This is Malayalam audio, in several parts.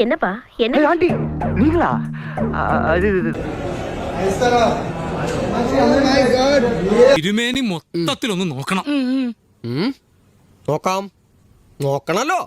என்னப்பா என்ன ஏய், ஆண்டி நீங்களா ஆ, அது இது, இது. തിരുമേനി മൊത്തത്തിലൊന്ന് നോക്കണം ഉം. നോക്കാം നോക്കണല്ലോ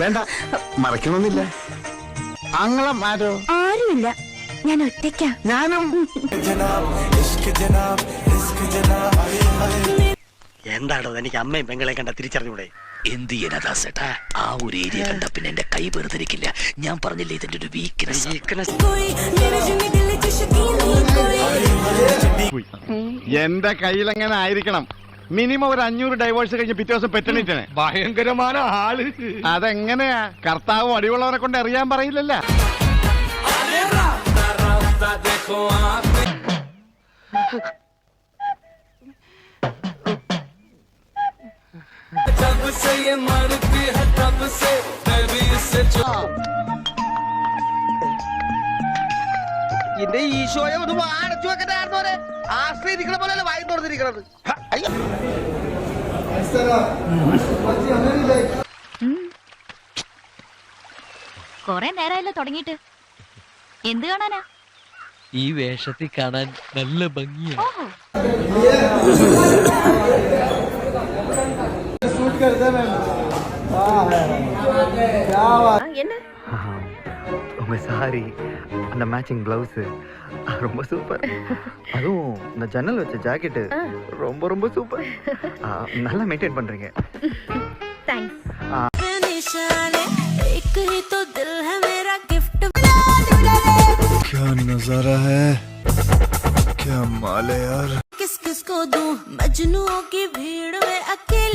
വേണ്ട മറക്കണമെന്നില്ല അങ്ങളം ആരോ? ആരുമില്ല. ഞാൻ ഒറ്റയ്ക്കാ. ഞാനും. എന്താണോ എനിക്ക് അമ്മയും പെങ്ങളെ കണ്ട തിരിച്ചറിഞ്ഞൂടെ? എന്ത് ചെയ്യാനാ ദാസേട്ടാ? ആ ഒരു ഏരിയ കണ്ട പിന്നെ എന്റെ കൈ വെറുതിരിക്കില്ല ഞാൻ പറഞ്ഞില്ലേ ഇതിന്റെ ഒരു വീക്ക്നെസ് എന്റെ കയ്യിലെങ്ങനെ ആയിരിക്കണം? മിനിമം ഒരു അഞ്ഞൂറ് ഡൈവേഴ്സ് കഴിഞ്ഞ് പിറ്റേ ദിവസം പെറ്റണിട്ടനെ ഭയങ്കരമായ ആൾ. അതെങ്ങനെയാ? കർത്താവ് അടിവുള്ളവരെ കൊണ്ട് അറിയാൻ പറയില്ലല്ല? എന്റെ ഈശോയെ ഒന്ന് അടച്ചു വെക്കണ്ടായിരുന്നോരെ ആശ്രയിരിക്കണ പോലെ വായി തുറന്നിരിക്കണത്. കൊറേ നേരമല്ലോ തുടങ്ങിയിട്ട് എന്ത് കാണാനാ ഈ വേഷത്തിൽ കാണാൻ നല്ല ഭംഗിയാ ഓഹോ என்ன ஆ, உங்க சாரி அந்த மேட்சிங் பிளவுஸ் ரொம்ப சூப்பர் அதுவும் இந்த ஜன்னல் வச்ச ஜாக்கெட்டு ரொம்ப ரொம்ப சூப்பர் ஆ, நல்லா மெயின்டைன் பண்றீங்க தேங்க்ஸ் एक ही तो दिल है मेरा गिफ्ट क्या नजारा है क्या माल है यार किस किस को दूं मजनुओं की भीड़ में अकेली लै